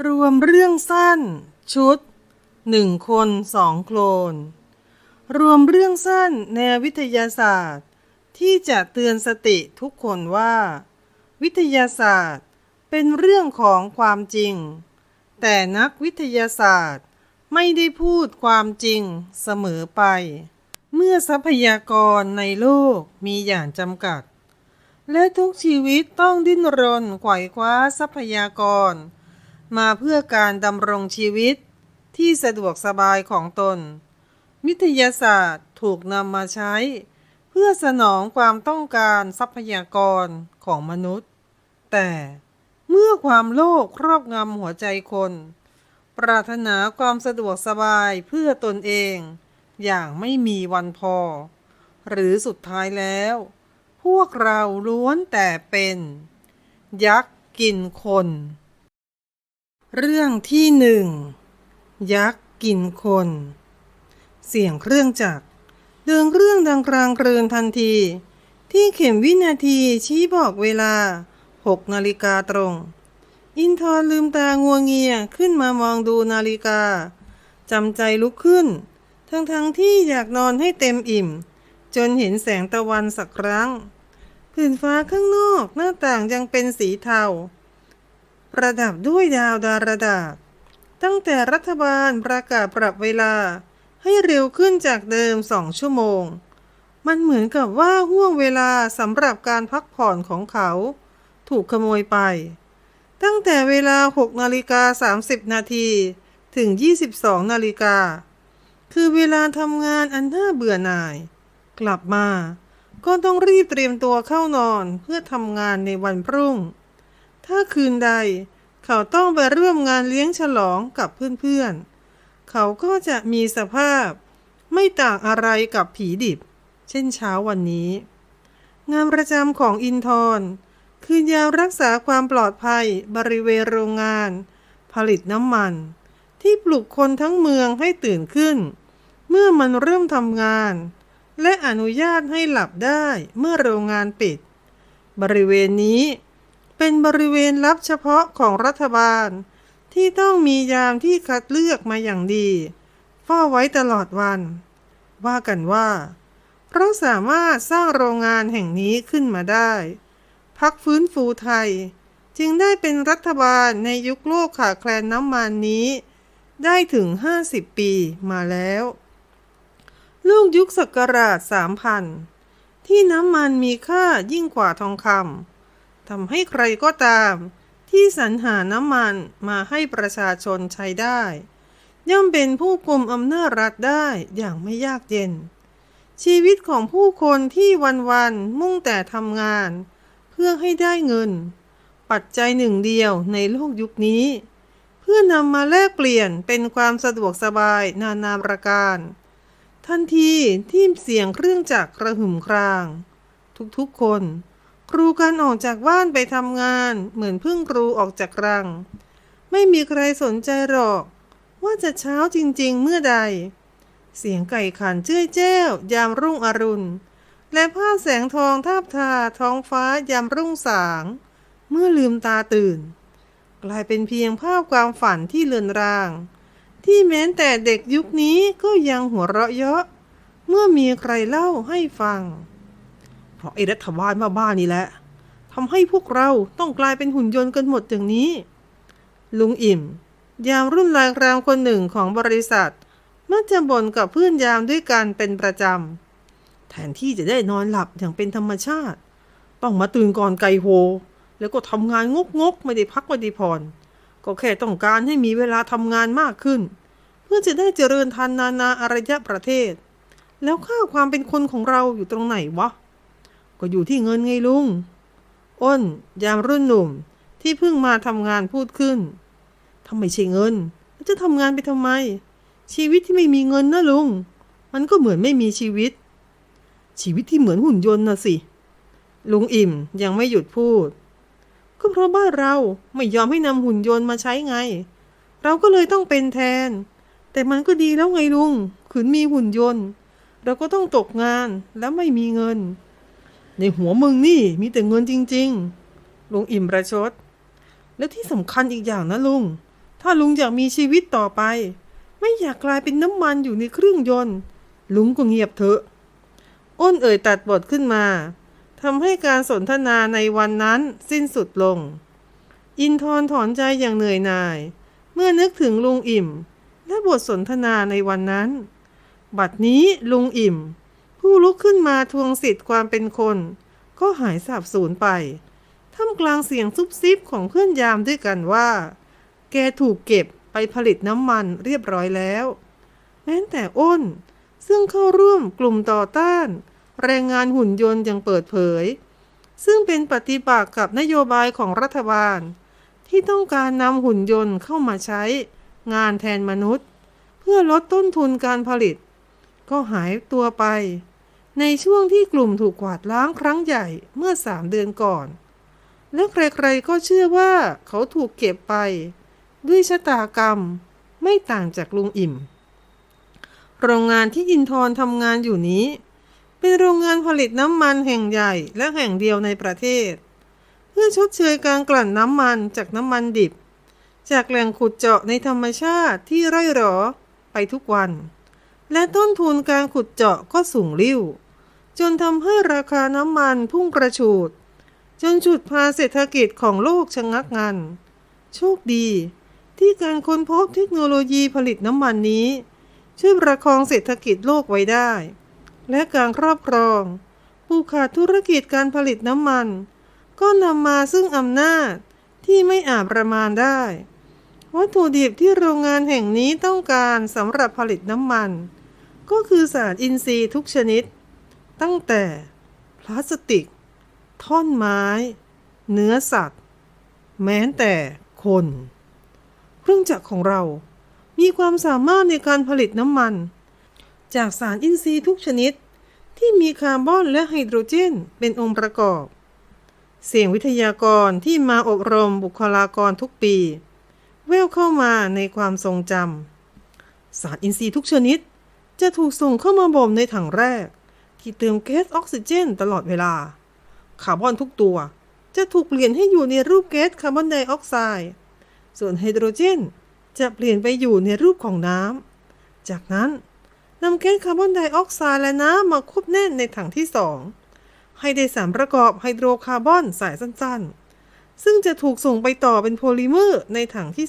รวมเรื่องสั้น ชุดหนึ่งคนสองโคลน รวมเรื่องสั้นแนววิทยาศาสตร์ ที่จะเตือนสติทุกคนว่า วิทยาศาสตร์เป็นเรื่องของความจริง แต่นักวิทยาศาสตร์ไม่ได้พูดความจริงเสมอไป เมื่อทรัพยากรในโลกมีอย่างจำกัด และทุกชีวิตต้องดิ้นรนไขว่คว้าทรัพยากร มาเพื่อการดำรงชีวิตที่สะดวกสบายของตน วิทยาศาสตร์ถูกนำมาใช้ เพื่อสนองความต้องการทรัพยากรของมนุษย์ แต่เมื่อความโลภครอบงำหัวใจคน ปรารถนาความสะดวกสบายเพื่อตนเอง อย่างไม่มีวันพอ หรือสุดท้ายแล้ว พวกเราล้วนแต่เป็น ยักษ์กินคน เรื่องที่หนึ่งยักษ์กินคน เสียงเครื่องจักรเดินเรื่องดังกลางเรือนทันที ที่เข็มวินาทีชี้บอกเวลาหกนาฬิกาตรง อินทร์ลืมตางัวเงียขึ้นมามองดูนาฬิกาจำใจลุกขึ้น ทั้งๆทที่อยากนอนให้เต็มอิ่ม จนเห็นแสงตะวันสักครั้งผืนฟ้าข้างนอกหน้าต่างยังเป็นสีเทา ประดับด้วยดาวดารดาษตั้งแต่รัฐบาลประกาศปรับเวลาให้เร็วขึ้นจากเดิมสองชั่วโมง มันเหมือนกับว่าห่วงเวลาสำหรับการพักผ่อนของเขา ถูกขโมยไป ตั้งแต่เวลา 6 นาฬิกา 30 นาทีถึง 22 นาฬิกา คือเวลาทำงานอันน่าเบื่อหน่าย กลับมา ก็ต้องรีบเตรียมตัวเข้านอนเพื่อทำงานในวันพรุ่ง ถ้าคืนใด เขาต้องไปร่วมงานเลี้ยงฉลองกับเพื่อนๆ เขาก็จะมีสภาพ ไม่ต่างอะไรกับผีดิบ เช่นเช้าวันนี้ งานประจำของอินทร์คือยามรักษาความปลอดภัยบริเวณโรงงาน ผลิตน้ำมัน ที่ปลุกคนทั้งเมืองให้ตื่นขึ้น เมื่อมันเริ่มทำงาน และอนุญาตให้หลับได้เมื่อโรงงานปิด บริเวณนี้ เป็นบริเวณลับเฉพาะของรัฐบาล ที่ต้องมียามที่คัดเลือกมาอย่างดีเฝ้าไว้ตลอดวัน ว่ากันว่าเราสามารถสร้างโรงงานแห่งนี้ขึ้นมาได้ พักฟื้นฟูไทย จึงได้เป็นรัฐบาลในยุคโลกขาดแคลนน้ำมันนี้ ได้ถึง 50 ปีมาแล้ว ลูกยุคศักราช 3,000 ที่น้ำมันมีค่ายิ่งกว่าทองคำ ทำให้ใครก็ตาม ที่สรรหาน้ำมันมาให้ประชาชนใช้ได้ ย่อมเป็นผู้กลุ่มอำนาจรัฐได้อย่างไม่ยากเย็น ชีวิตของผู้คนที่วันๆมุ่งแต่ทำงาน เพื่อให้ได้เงิน ปัจจัยหนึ่งเดียวในโลกยุคนี้ เพื่อนำมาแลกเปลี่ยนเป็นความสะดวกสบายนานาประการ ทันทีที่เสียงเครื่องจักรกระหึ่มคราง ทุกๆคน ครูกันออกจากบ้านไปทำงานเหมือนพึ่งครูออกจากรัง ไม่มีใครสนใจหรอก ว่าจะเช้าจริง ๆ เมื่อใด เสียงไก่ขันเจ้ยแจ้วยามรุ่งอรุณ และภาพแสงทองทาบทาท้องฟ้ายามรุ่งสาง เมื่อลืมตาตื่น กลายเป็นเพียงภาพความฝันที่เลือนราง ที่แม้แต่เด็กยุคนี้ก็ยังหัวเราะเยาะ เมื่อมีใครเล่าให้ฟัง เพราะไอ้รัฐบาลบ้าๆนี่แหละทำให้พวกเราต้องกลายเป็นหุ่นยนต์กันหมดอย่างนี้ ลุงอิ่ม ยามรุ่นรายรามคนหนึ่งของบริษัท มักจะบ่นกับเพื่อนยามด้วยกันเป็นประจำ แทนที่จะได้นอนหลับอย่างเป็นธรรมชาติ ต้องมาตื่นก่อนไกโฮ แล้วก็ทำงานงกงกไม่ได้พักไม่ได้ผ่อน ก็แค่ต้องการให้มีเวลาทำงานมากขึ้น เพื่อจะได้เจริญทันนานาอารยประเทศ แล้วค่าความเป็นคนของเราอยู่ตรงไหนวะ ก็อยู่ที่เงินไงลุง อ้น ยามรุ่นหนุ่ม ที่เพิ่งมาทำงานพูดขึ้นทำไมใช่เงิน จะทำงานไปทำไม ชีวิตที่ไม่มีเงินนะลุง มันก็เหมือนไม่มีชีวิต ชีวิตที่เหมือนหุ่นยนต์นะสิ ลุงอิ่มยังไม่หยุดพูด ก็เพราะบ้านเราไม่ยอมให้นำหุ่นยนต์มาใช้ไง เราก็เลยต้องเป็นแทน แต่มันก็ดีแล้วไงลุงขืนมีหุ่นยนต์ เราก็ต้องตกงานแล้วไม่มีเงิน ในหัวมึงนี่มีแต่เงินจริง ๆ ลุงอิ่มประชด แล้วที่สำคัญอีกอย่างนะลุง ถ้าลุงอยากมีชีวิตต่อไป ไม่อยากกลายเป็นน้ำมันอยู่ในเครื่องยนต์ ลุงก็เงียบเถอะ อ้นเอ่ยตัดบทขึ้นมาทำให้การสนทนาในวันนั้นสิ้นสุดลง อินทร์ถอนใจอย่างเหนื่อยหน่าย เมื่อนึกถึงลุงอิ่ม และบทสนทนาในวันนั้น บัดนี้ลุงอิ่ม ผู้ลุกขึ้นมาทวงสิทธิ์ความเป็นคน ก็หายสาบสูญไป ท่ามกลางเสียงซุบซิบของเพื่อนยามด้วยกันว่า แกถูกเก็บไปผลิตน้ำมันเรียบร้อยแล้ว แม้แต่อ้น ซึ่งเข้าร่วมกลุ่มต่อต้าน แรงงานหุ่นยนต์ยังเปิดเผย ซึ่งเป็นปฏิบัติกับนโยบายของรัฐบาล ที่ต้องการนำหุ่นยนต์เข้ามาใช้ งานแทนมนุษย์ เพื่อลดต้นทุนการผลิต ก็หายตัวไป ในช่วงที่กลุ่มถูกกวาดล้างครั้งใหญ่เมื่อสามเดือนก่อน และใครๆก็เชื่อว่าเขาถูกเก็บไป ด้วยชะตากรรมไม่ต่างจากลุงอิ่ม โรงงานที่อินทร์ทำงานอยู่นี้ เป็นโรงงานผลิตน้ำมันแห่งใหญ่และแห่งเดียวในประเทศ เพื่อชดเชยการกลั่นน้ำมันจากน้ำมันดิบ จากแหล่งขุดเจาะในธรรมชาติที่ไร่หรอไปทุกวัน และต้นทุนการขุดเจาะก็สูงริ่ว จนทำให้ราคาน้ำมันพุ่งกระฉูด จนจุดพาเศรษฐกิจของโลกชะงักงัน โชคดี ที่การค้นพบเทคโนโลยีผลิตน้ำมันนี้ ช่วยประคองเศรษฐกิจโลกไว้ได้ และการครอบครอง ผู้ขาดธุรกิจการผลิตน้ำมัน ก็นำมาซึ่งอำนาจที่ไม่อาจประมาณได้ วัตถุดิบที่โรงงานแห่งนี้ต้องการสำหรับผลิตน้ำมัน ก็คือสารอินทรีย์ทุกชนิด ตั้งแต่พลาสติก ท่อนไม้ เนื้อสัตว์ แม้แต่คน เครื่องจักรของเรามีความสามารถในการผลิตน้ำมัน จากสารอินทรีย์ทุกชนิดที่มีคาร์บอนและไฮโดรเจนเป็นองค์ประกอบ เสียงวิทยากรที่มาอบรมบุคลากรทุกปี แววเข้ามาในความทรงจำสารอินทรีย์ทุกชนิดจะถูกส่งเข้ามาบ่มในถังแรก ที่เติมแก๊สออกซิเจนตลอดเวลา คาร์บอนทุกตัว จะถูกเปลี่ยนให้อยู่ในรูปแก๊สคาร์บอนไดออกไซด์ ส่วนไฮโดรเจน จะเปลี่ยนไปอยู่ในรูปของน้ำ จากนั้นนำแก๊สคาร์บอนไดออกไซด์และน้ำมาควบแน่นในถังที่สองให้ได้สารประกอบไฮโดรคาร์บอนสายสั้นๆ ซึ่งจะถูกส่งไปต่อเป็นโพลิเมอร์ในถังที่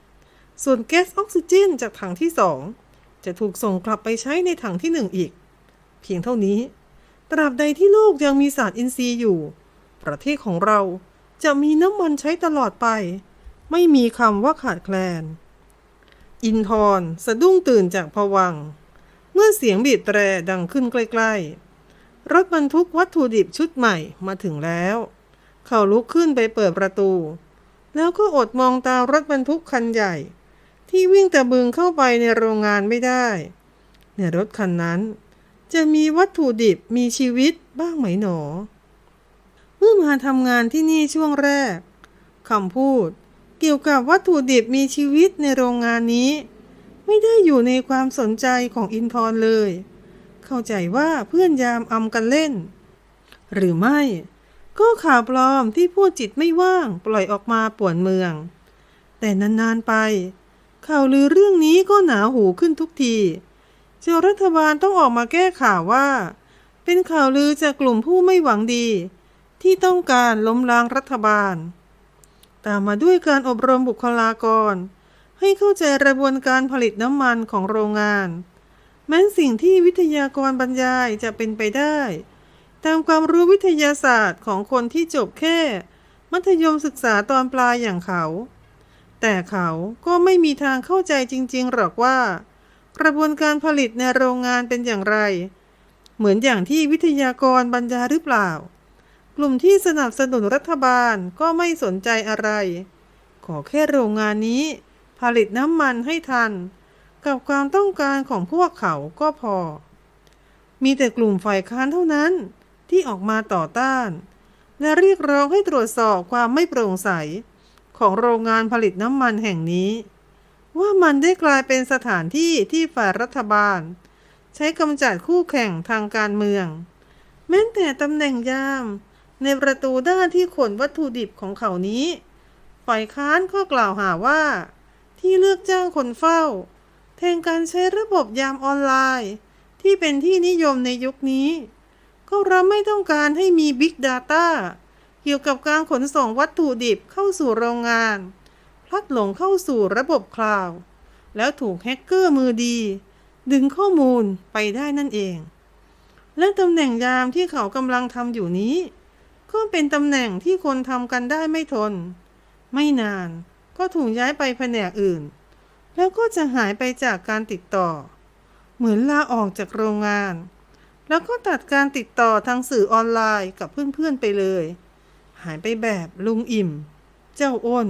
3 ส่วนแก๊สออกซิเจนจากถังที่ 2 จะถูกส่งกลับไปใช้ในถังที่ 1 อีก เพียงเท่านี้ ตราบใดที่โลกยังมีสารอินทรีย์อยู่ ประเทศของเราจะมีน้ำมันใช้ตลอดไป ไม่มีคำว่าขาดแคลน อินทร์สะดุ้งตื่นจากผวัง เมื่อเสียงบีบแตรดังขึ้นใกล้ๆ รถบรรทุกวัตถุดิบชุดใหม่มาถึงแล้ว เขาลุกขึ้นไปเปิดประตู แล้วก็อดมองตารถบรรทุกคันใหญ่ ที่วิ่งตะบึงเข้าไปในโรงงานไม่ได้ ในรถคันนั้น จะมีวัตถุดิบมีชีวิตบ้างไหมหนอ เมื่อมาทำงานที่นี่ช่วงแรกคำพูด เกี่ยวกับวัตถุดิบมีชีวิตในโรงงานนี้ ไม่ได้อยู่ในความสนใจของอินทร์เลย เข้าใจว่าเพื่อนยามอำกันเล่น หรือไม่ ก็ข่าวปลอมที่พูดจิตไม่ว่างปล่อยออกมาป่วนเมือง แต่นานๆไปข่าวลือเรื่องนี้ก็หนาหูขึ้นทุกที เจ้ารัฐบาลต้องออกมาแก้ข่าวว่า เป็นข่าวลือจากกลุ่มผู้ไม่หวังดี ที่ต้องการล้มล้างรัฐบาล ตามมาด้วยการอบรมบุคลากร ให้เข้าใจกระบวนการผลิตน้ำมันของโรงงาน แม้นสิ่งที่วิทยากรบรรยายจะเป็นไปได้ ตามความรู้วิทยาศาสตร์ของคนที่จบแค่ มัธยมศึกษาตอนปลายอย่างเขา แต่เขาก็ไม่มีทางเข้าใจจริง ๆ หรอกว่า กระบวนการผลิตในโรงงานเป็นอย่างไร เหมือนอย่างที่วิทยากรบรรยายหรือเปล่า กลุ่มที่สนับสนุนรัฐบาลก็ไม่สนใจอะไร ขอแค่โรงงานนี้ ผลิตน้ำมันให้ทัน กับความต้องการของพวกเขาก็พอ มีแต่กลุ่มฝ่ายค้านเท่านั้นที่ออกมาต่อต้าน และเรียกร้องให้ตรวจสอบความไม่โปร่งใส ของโรงงานผลิตน้ำมันแห่งนี้ ว่ามันได้กลายเป็นสถานที่ที่ฝ่ายรัฐบาล ใช้กำจัดคู่แข่งทางการเมือง แม้แต่ตำแหน่งยาม ในประตูด้านที่ขนวัตถุดิบของเขานี้ ฝ่ายค้านก็กล่าวหาว่า ที่เลือกจ้างคนเฝ้า แทนการใช้ระบบยามออนไลน์ ที่เป็นที่นิยมในยุคนี้ ก็เราไม่ต้องการให้มี Big Data เกี่ยวกับการขนส่งวัตถุดิบเข้าสู่โรงงาน พัดหลงเข้าสู่ระบบคลาวด์แล้วถูกแฮกเกอร์มือดี ดึงข้อมูลไปได้นั่นเอง และตำแหน่งยามที่เขากำลังทำอยู่นี้ ก็เป็นตำแหน่งที่คนทำกันได้ไม่ทน ไม่นานก็ถูกย้ายไปแผนกอื่น แล้วก็จะหายไปจากการติดต่อ เหมือนลาออกจากโรงงาน แล้วก็ตัดการติดต่อทางสื่อออนไลน์กับเพื่อนๆไปเลย หายไปแบบลุงอิ่ม เจ้าอ้น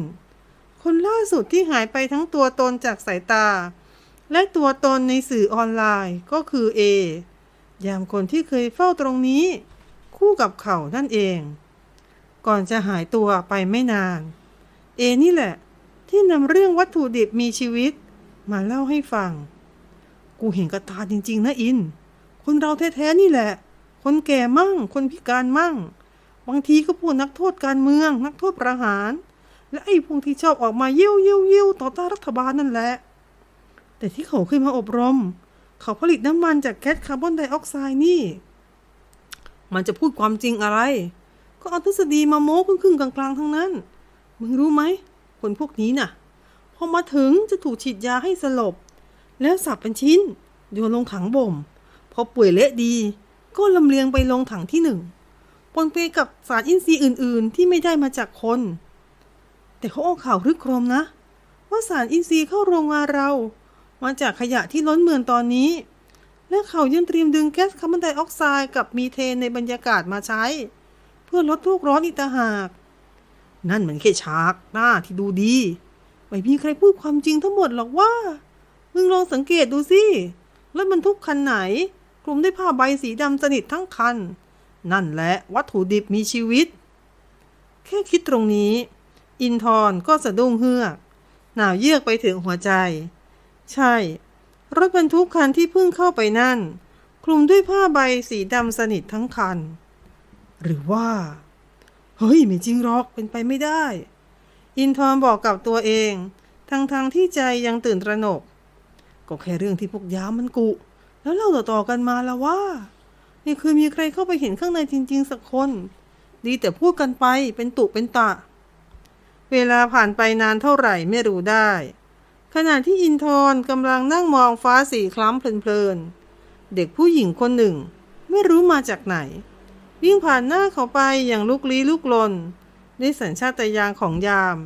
คนล่าสุดที่หายไปทั้งตัวตนจากสายตา และตัวตนในสื่อออนไลน์ก็คือเอยามคนที่เคยเฝ้าตรงนี้ คู่กับเขานั่นเอง ก่อนจะหายตัวไปไม่นาน เอนี่แหละ ที่นำเรื่องวัตถุดิบมีชีวิต มาเล่าให้ฟัง กูเห็นกระตาจริง ๆ นะอิน คนเราแท้ๆนี่แหละ คนแก่มั่ง คนพิการมั่ง บางทีก็พวกนักโทษการเมือง นักโทษประหาร และไอ้พวกที่ชอบออกมาเยี่ยวเยี่ยวเยี่ยวต่อต้านรัฐบาลนั่นแหละ แต่ที่เขาเคยมาอบรม เขาผลิตน้ำมันจากแก๊สคาร์บอนไดออกไซด์นี่ มันจะพูดความจริงอะไร ก็เอาทฤษฎีมาโม้ครึ่งๆกลางๆ ทั้งนั้น มึงรู้ไหมคนพวกนี้น่ะ พอมาถึงจะถูกฉีดยาให้สลบ แล้วสับเป็นชิ้น โยนลงถังบ่ม พอป่วยเละดี ก็ลำเลียงไปลงถังที่หนึ่งปนเปกับสารอินทรีย์อื่น ๆ ที่ไม่ได้มาจากคน แต่เขาออกข่าวรึกโครมนะ ว่าสารอินทรีย์เข้าโรงงานเรา มาจากขยะที่ล้นเมืองตอนนี้ และเขายังเตรียมดึงแก๊สคาร์บอนไดออกไซด์กับมีเทนในบรรยากาศมาใช้ เพื่อลดโลกร้อนอีกต่างหาก นั่นเหมือนแค่ฉากหน้าที่ดูดี ไม่มีใครพูดความจริงทั้งหมดหรอกว่า มึงลองสังเกตดูสิรถบรรทุกคันไหนคลุมด้วยผ้าใบสีดำสนิททั้งคัน นั่นแหละวัตถุดิบมีชีวิต แค่คิดตรงนี้ อินทร์ก็สะดุ้งเฮือก หนาวเยือกไปถึงหัวใจ ใช่ รถบรรทุกคันที่เพิ่งเข้าไปนั่น คลุมด้วยผ้าใบสีดำสนิททั้งคัน หรือว่า เฮ้ย ไม่จริงหรอกเป็นไปไม่ได้ อินทร์บอกกับตัวเอง ทั้งๆทที่ใจยังตื่นตระหนก ก็แค่เรื่องที่พวกยามมันกุ แล้วเล่าต่อๆกันมาแล้วว่าไม่เคยมีใครเข้าไปเห็นข้างในจริง ๆ สักคน ดีแต่พูดกันไปเป็นตุเป็นตะ เวลาผ่านไปนานเท่าไหร่ไม่รู้ได้ ขณะที่อินทร์กำลังนั่งมองฟ้าสีคล้ำเพลินๆ เด็กผู้หญิงคนหนึ่ง ไม่รู้มาจากไหน วิ่งผ่านหน้าเขาไปอย่างลุกลี้ลุกลนด้วยสัญชาตญาณของยาม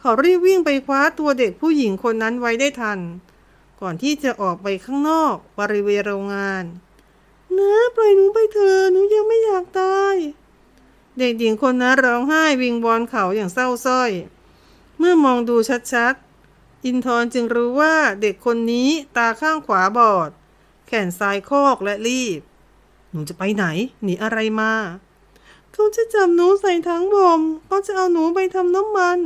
เขารีบวิ่งไปคว้าตัวเด็กผู้หญิงคนนั้นไว้ได้ทัน ก่อนที่จะออกไปข้างนอกบริเวณโรงงานนะปล่อยหนูไปเถอะหนูยังไม่อยากตาย เด็กหญิงคนนั้นร้องไห้วิงวอนเขาอย่างเศร้าส้อย เมื่อมองดูชัดๆ อินทร์จึงรู้ว่าเด็กคนนี้ตาข้างขวาบอด แขนซ้ายโคอกและรีบ หนูจะไปไหน หนีอะไรมาเขาจะจับหนูใส่ถังบ่มเขาจะเอาหนูไปทำน้ำมัน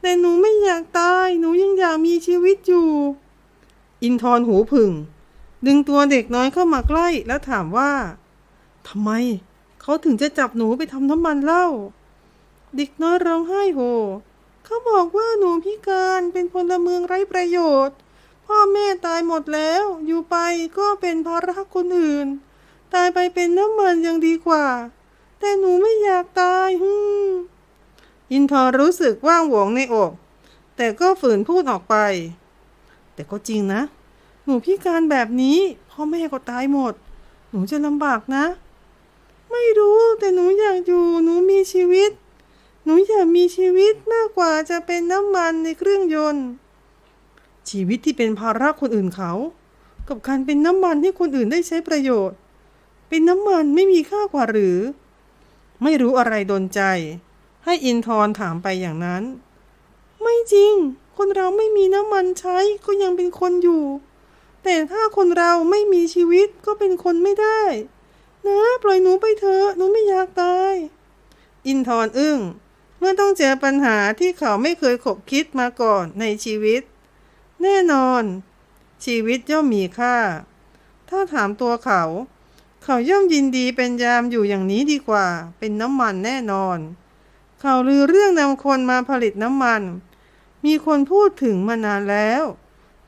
แต่หนูไม่อยากตาย หนูยังอยากมีชีวิตอยู่ อินทร์หูผึ่ง ดึงตัวเด็กน้อยเข้ามาใกล้แล้วถามว่าทำไม เขาถึงจะจับหนูไปทำน้ำมันเหล่าเด็กน้อยร้องไห้โฮเขาบอกว่าหนูพิการเป็นพลเมืองไร้ประโยชน์ พ่อแม่ตายหมดแล้ว อยู่ไปก็เป็นภาระคนอื่น ตายไปเป็นน้ำมันยังดีกว่า แต่หนูไม่อยากตายฮึอินทร์รู้สึกว่างหวงในอก แต่ก็ฝืนพูดออกไป แต่ก็จริงนะ หนูพิการแบบนี้ พ่อแม่ก็ตายหมด หนูจะลำบากนะ ไม่รู้แต่หนูอยากอยู่หนูมีชีวิต หนูอยากมีชีวิตมากกว่าจะเป็นน้ำมันในเครื่องยนต์ ชีวิตที่เป็นภาระคนอื่นเขา กับการเป็นน้ำมันที่คนอื่นได้ใช้ประโยชน์ เป็นน้ำมันไม่มีค่ากว่าหรือ ไม่รู้อะไรดนใจ ให้อินทร์ถามไปอย่างนั้น ไม่จริง คนเราไม่มีน้ำมันใช้ก็ยังเป็นคนอยู่ แต่ถ้าคนเราไม่มีชีวิตก็เป็นคนไม่ได้ นะปล่อยหนูไปเถอะหนูไม่อยากตาย อินทร์อึ้ง เมื่อต้องเจอปัญหาที่เขาไม่เคยขบคิดมาก่อนในชีวิต แน่นอน ชีวิตย่อมมีค่า ถ้าถามตัวเขา เขาย่อมยินดีเป็นยามอยู่อย่างนี้ดีกว่า เป็นน้ำมันแน่นอน เขาลือเรื่องนำคนมาผลิตน้ำมัน มีคนพูดถึงมานานแล้ว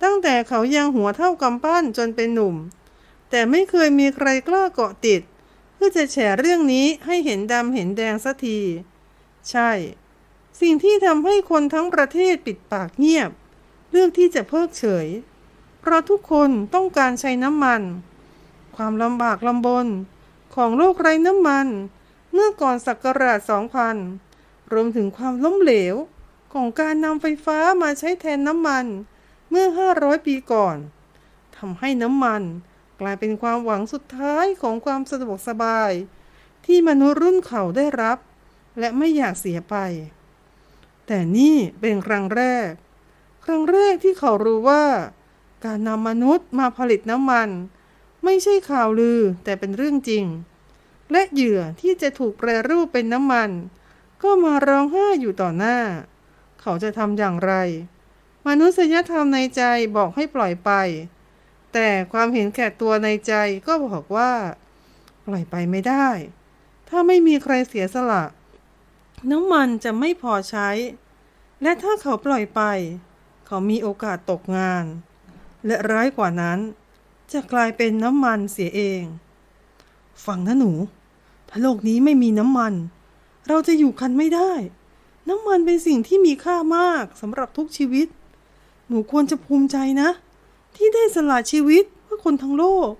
ตั้งแต่เขายังหัวเท่ากำปั้นจนเป็นหนุ่ม แต่ไม่เคยมีใครกล้าเกาะติด เพื่อจะแฉเรื่องนี้ให้เห็นดำเห็นแดงสักที ใช่ สิ่งที่ทำให้คนทั้งประเทศปิดปากเงียบเรื่องที่จะเพิกเฉย เพราะทุกคนต้องการใช้น้ำมัน ความลำบากลำบนของโลกไร้น้ำมัน เมื่อก่อนศักราช2000 รวมถึงความล้มเหลวของการนำไฟฟ้ามาใช้แทนน้ำมัน เมื่อ 500 ปีก่อนทำให้น้ำมัน กลายเป็นความหวังสุดท้ายของความสะดวกสบาย ที่มนุษย์รุ่นเขาได้รับ และไม่อยากเสียไป แต่นี่เป็นครั้งแรก ครั้งแรกที่เขารู้ว่า การนำมนุษย์มาผลิตน้ำมัน ไม่ใช่ข่าวลือแต่เป็นเรื่องจริง และเหยื่อที่จะถูกแปรรูปเป็นน้ำมัน ก็มาร้องไห้อยู่ต่อหน้า เขาจะทำอย่างไร มนุษยธรรมในใจบอกให้ปล่อยไป แต่ความเห็นแก่ตัวในใจก็บอกว่า ปล่อยไปไม่ได้ ถ้าไม่มีใครเสียสละ น้ำมันจะไม่พอใช้ และถ้าเขาปล่อยไป เขามีโอกาสตกงาน และร้ายกว่านั้น จะกลายเป็นน้ำมันเสียเอง ฟังนะหนู ถ้าโลกนี้ไม่มีน้ำมัน เราจะอยู่กันไม่ได้ น้ำมันเป็นสิ่งที่มีค่ามากสำหรับทุกชีวิต หนูควรจะภูมิใจนะ ที่ได้สละชีวิตเพื่อคนทั้งโลก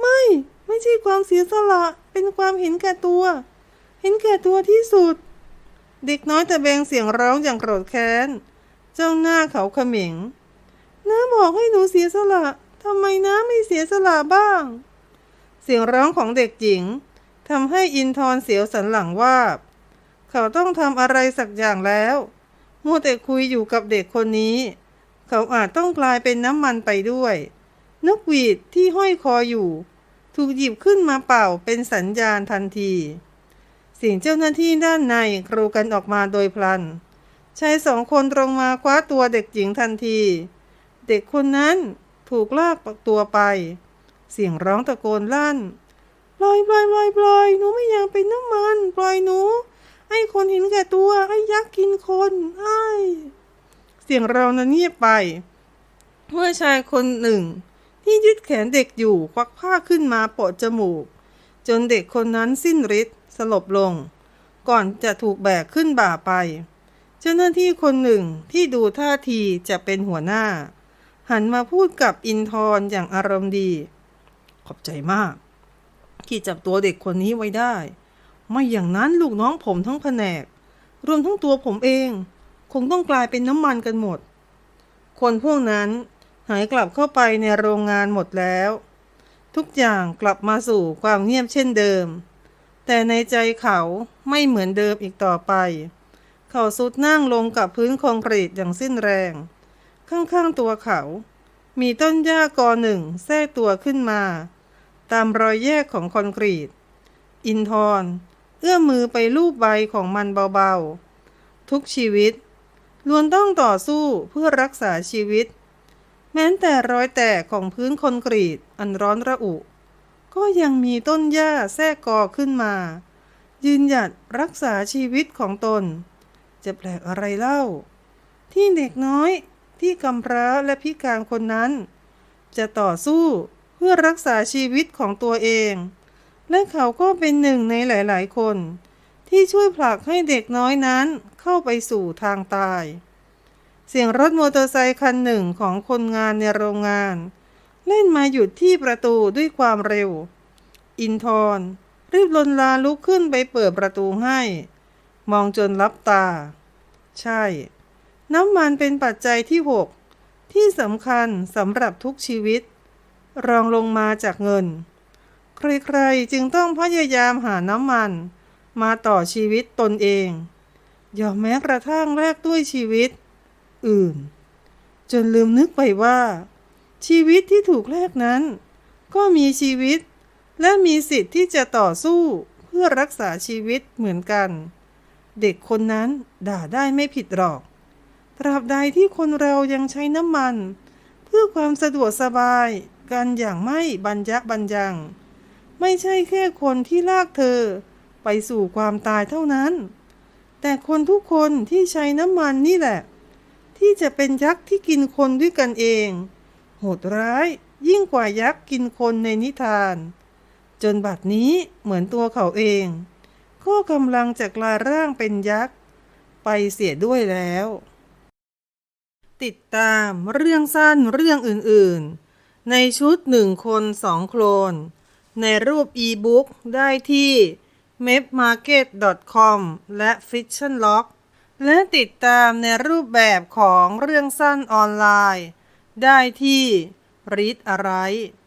ไม่ไม่ใช่ความเสียสละเป็นความเห็นแก่ตัว เห็นแก่ตัวที่สุด เด็กน้อยแต่เบงเสียงร้องอย่างโกรธแค้น เจ้าหน้าเขาเขม็งน้าบอกให้หนูเสียสละทำไมน้าไม่เสียสละบ้าง เสียงร้องของเด็กหญิงทำให้อินทร์เสียวสันหลังว่า เขาต้องทำอะไรสักอย่างแล้วมัวแต่คุยอยู่กับเด็กคนนี้ เขาอาจต้องกลายเป็นน้ำมันไปด้วย นกหวีดที่ห้อยคออยู่ ถูกหยิบขึ้นมาเป่าเป็นสัญญาณทันทีสิ่งเจ้าหน้าที่ด้านในกรูกันออกมาโดยพลันชายสองคนตรงมาคว้าตัวเด็กหญิงทันที เด็กคนนั้นถูกลากตัวไป เสียงร้องตะโกนลั่นปล่อยปล่อยปล่อยปล่อยหนูไม่อยากเป็นน้ำมัน ปล่อยหนูให้คนเห็นแก่ตัว ไอ้ยักษ์กินคน ไอ้ เสียงเรานั้นเงียบไป เมื่อชายคนหนึ่ง ที่ยึดแขนเด็กอยู่ควักผ้าขึ้นมาโปะจมูก จนเด็กคนนั้นสิ้นฤทธิ์สลบลง ก่อนจะถูกแบกขึ้นบ่าไป เจ้าหน้าที่คนหนึ่งที่ดูท่าทีจะเป็นหัวหน้า หันมาพูดกับอินทร์อย่างอารมณ์ดี ขอบใจมาก ที่จับตัวเด็กคนนี้ไว้ได้ ไม่อย่างนั้นลูกน้องผมทั้งแผนก รวมทั้งตัวผมเอง คงต้องกลายเป็นน้ำมันกันหมด คนพวกนั้นหายกลับเข้าไปในโรงงานหมดแล้ว ทุกอย่างกลับมาสู่ความเงียบเช่นเดิม แต่ในใจเขาไม่เหมือนเดิมอีกต่อไป เขาสุดนั่งลงกับพื้นคอนกรีตอย่างสิ้นแรง ข้างๆตัวเขา มีต้นหญ้ากอหนึ่งแทรกตัวขึ้นมา ตามรอยแยกของคอนกรีต อินทร์เอื้อมมือไปลูบใบของมันเบาๆ ทุกชีวิต ล้วนต้องต่อสู้เพื่อรักษาชีวิต แม้แต่รอยแตกของพื้นคอนกรีตอันร้อนระอุ ก็ยังมีต้นหญ้าแทรกกอขึ้นมา ยืนหยัดรักษาชีวิตของตน จะแปลกอะไรเล่า ที่เด็กน้อยที่กำพร้าและพิการคนนั้น จะต่อสู้เพื่อรักษาชีวิตของตัวเอง และเขาก็เป็นหนึ่งในหลาย ๆ คน ที่ช่วยผลักให้เด็กน้อยนั้น เข้าไปสู่ทางตายเสียงรถมอเตอร์ไซค์คันหนึ่งของคนงานในโรงงาน เล่นมาหยุดที่ประตูด้วยความเร็ว อินทร์รีบลนลาลุกขึ้นไปเปิดประตูให้ มองจนลับตา ใช่ น้ำมันเป็นปัจจัยที่หกที่สำคัญสำหรับทุกชีวิต รองลงมาจากเงิน ใครๆจึงต้องพยายามหาน้ำมัน มาต่อชีวิตตนเอง ยอมแม้กระทั่งแลกด้วยชีวิต อื่น จนลืมนึกไปว่า ชีวิตที่ถูกแลกนั้น ก็มีชีวิต และมีสิทธิ์ที่จะต่อสู้เพื่อรักษาชีวิตเหมือนกัน เด็กคนนั้นด่าได้ไม่ผิดหรอก ตราบใดที่คนเรายังใช้น้ำมัน เพื่อความสะดวกสบายกันอย่างไม่บัญญับัญญัง ไม่ใช่แค่คนที่ลากเธอไปสู่ความตายเท่านั้น แต่คนทุกคนที่ใช้น้ำมันนี่แหละ ที่จะเป็นยักษ์ที่กินคนด้วยกันเอง โหดร้ายยิ่งกว่ายักษ์กินคนในนิทาน จนบัดนี้เหมือนตัวเขาเอง ก็กำลังจะกลายร่างเป็นยักษ์ ไปเสียด้วยแล้ว ติดตามเรื่องสั้นเรื่องอื่นๆ ในชุดหนึ่งคนสองโคลนในรูปอีบุ๊กได้ที่ mapmarket.com และ Fiction Log และติดตามในรูปแบบของเรื่องสั้นออนไลน์ ได้ที่ Read a r i g h